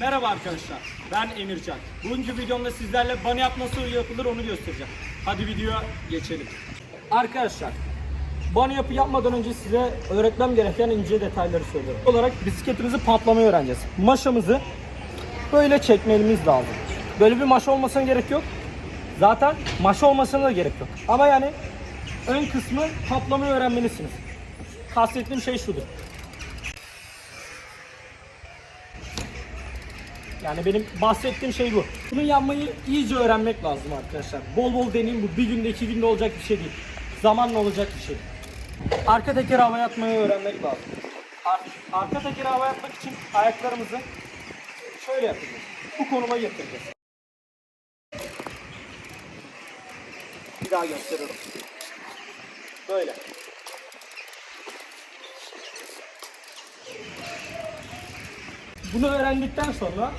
Merhaba arkadaşlar, ben Emircan. Bugünkü videomda sizlerle bunny yap nasıl yapılır onu göstereceğim. Hadi videoya geçelim. Arkadaşlar, bunny yapı yapmadan önce size öğretmem gereken ince detayları söylüyorum. olarak bisikletimizi patlamayı öğreneceğiz. Maşamızı böyle çekmemiz lazım. Böyle bir maşa olmasına gerek yok. Zaten maşa olmasına da gerek yok. Ama yani ön kısmı patlamayı öğrenmelisiniz. Kastettiğim şey şudur. Yani benim bahsettiğim şey bu. Bunu yapmayı iyice öğrenmek lazım arkadaşlar. Bol bol deneyin bu. Bir günde iki günde olacak bir şey değil. Zamanla olacak bir şey. Arka tekeri havaya atmayı öğrenmek lazım. Ar- arka tekeri havaya atmak için ayaklarımızı şöyle yapacağız. Bu konuma getireceğiz. Bir daha gösteriyorum. Böyle. Bunu öğrendikten sonra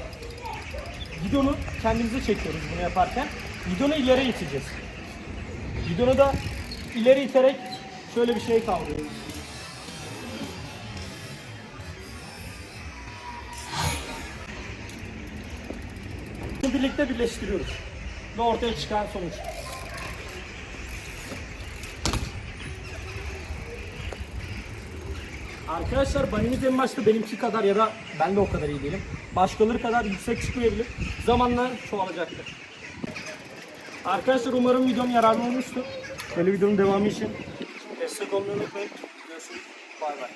Gidonu kendimize çekiyoruz bunu yaparken. Gidonu ileri iteceğiz. Gidonu da ileri iterek şöyle bir şey kaldırıyoruz. Bunu birlikte birleştiriyoruz. Ve ortaya çıkan sonuç. Arkadaşlar banimiz en benimki kadar ya da ben de o kadar iyi değilim. Başkaları kadar yüksek çıkmayabilir. Zamanla çoğalacaktır. Arkadaşlar umarım videom yararlı olmuştur. Böyle videonun devamı için destek olmayı unutmayın. Görüşürüz. Bay bay.